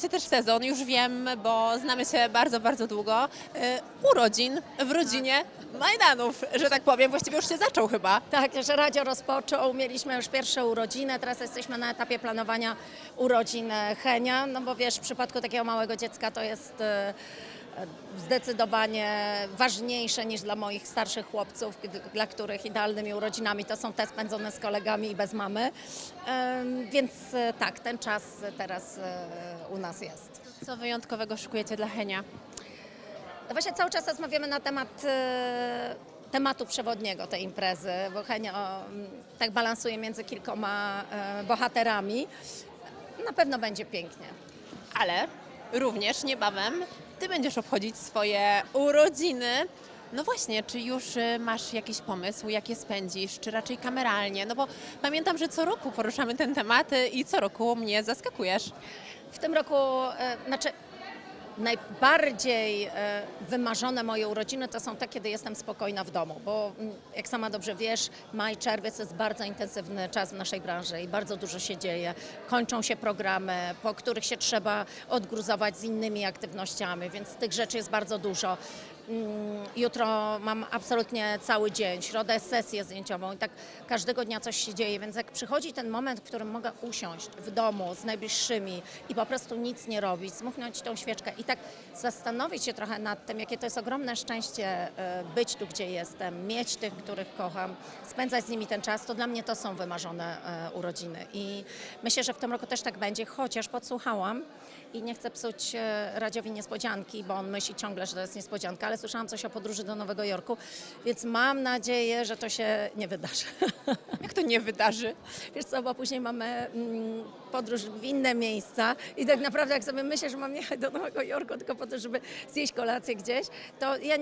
się też sezon, już wiem, bo znamy się bardzo, bardzo długo. E, Urodzin w rodzinie Majdanów, że tak powiem. Właściwie już się zaczął chyba. Tak, że Radio rozpoczął, mieliśmy już pierwsze urodziny, teraz jesteśmy na etapie planowania urodzin Henia, no bo wiesz, w przypadku takiego małego dziecka to jest e, zdecydowanie ważniejsze niż dla moich starszych chłopców, dla których idealnymi urodzinami to są te spędzone z kolegami i bez mamy. Więc e, tak, ten czas teraz e, u nas jest. Co wyjątkowego szykujecie dla Henia? No właśnie cały czas rozmawiamy na temat e, tematu przewodniego tej imprezy, bo Henio tak balansuje między kilkoma bohaterami. Na pewno będzie pięknie. Ale również niebawem ty będziesz obchodzić swoje urodziny. No właśnie, czy już y, masz jakiś pomysł, jak je spędzisz, czy raczej kameralnie? No bo pamiętam, że co roku poruszamy ten temat y, i co roku mnie zaskakujesz. W tym roku, e, znaczy najbardziej e, wymarzone moje urodziny to są te, kiedy jestem spokojna w domu, bo mm, jak sama dobrze wiesz, maj, czerwiec to jest bardzo intensywny czas w naszej branży i bardzo dużo się dzieje. Kończą się programy, po których się trzeba odgruzować z innymi aktywnościami, więc tych rzeczy jest bardzo dużo. Mm, Jutro mam absolutnie cały dzień, środę jest sesję zdjęciową i tak każdego dnia coś się dzieje, więc jak przychodzi ten moment, w którym mogę usiąść w domu z najbliższymi i po prostu nic nie robić, zmuchnąć tą świeczkę i tak zastanowić się trochę nad tym, jakie to jest ogromne szczęście e, być tu, gdzie jestem, mieć tych, których kocham, spędzać z nimi ten czas, to dla mnie to są wymarzone e, urodziny. I myślę, że w tym roku też tak będzie, chociaż podsłuchałam i nie chcę psuć e, Radziowi niespodzianki, bo on myśli ciągle, że to jest niespodzianka, ale słyszałam coś o podróży do Nowego Jorku, więc mam nadzieję, że to się nie wydarzy. Jak to nie wydarzy? Wiesz co, bo później mamy mm, podróż w inne miejsca i tak naprawdę jak sobie myślę, że mam jechać do Nowego Jorku tylko po to, żeby zjeść kolację gdzieś, to ja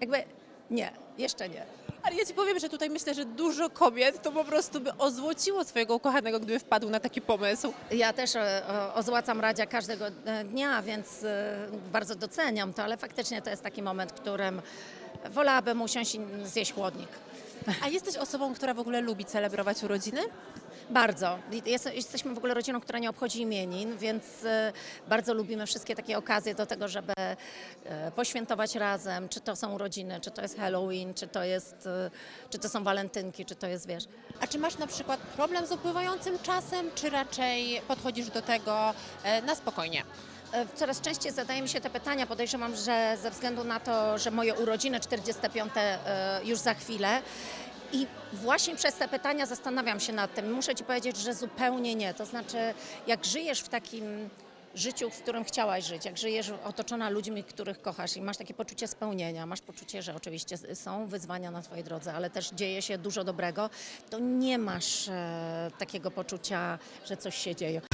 jakby nie, jeszcze nie. Ale ja ci powiem, że tutaj myślę, że dużo kobiet to po prostu by ozłociło swojego ukochanego, gdyby wpadł na taki pomysł. Ja też e, o- ozłacam Radzia każdego e, dnia, więc e, bardzo doceniam to, ale faktycznie to jest taki moment, w którym wolałabym usiąść i zjeść chłodnik. A jesteś osobą, która w ogóle lubi celebrować urodziny? Bardzo. Jest, jesteśmy w ogóle rodziną, która nie obchodzi imienin, więc e, bardzo lubimy wszystkie takie okazje do tego, żeby e, poświętować razem, czy to są urodziny, czy to jest Halloween, czy to, jest, e, czy to są walentynki, czy to jest, wiesz, A czy masz na przykład problem z upływającym czasem, czy raczej podchodzisz do tego na spokojnie? E, Coraz częściej zadaje mi się te pytania. Podejrzewam, że ze względu na to, że moje urodziny 45 e, już za chwilę. I właśnie przez te pytania zastanawiam się nad tym. Muszę Ci powiedzieć, że zupełnie nie. To znaczy, jak żyjesz w takim życiu, w którym chciałaś żyć, jak żyjesz otoczona ludźmi, których kochasz i masz takie poczucie spełnienia, masz poczucie, że oczywiście są wyzwania na Twojej drodze, ale też dzieje się dużo dobrego, to nie masz e, takiego poczucia, że coś się dzieje.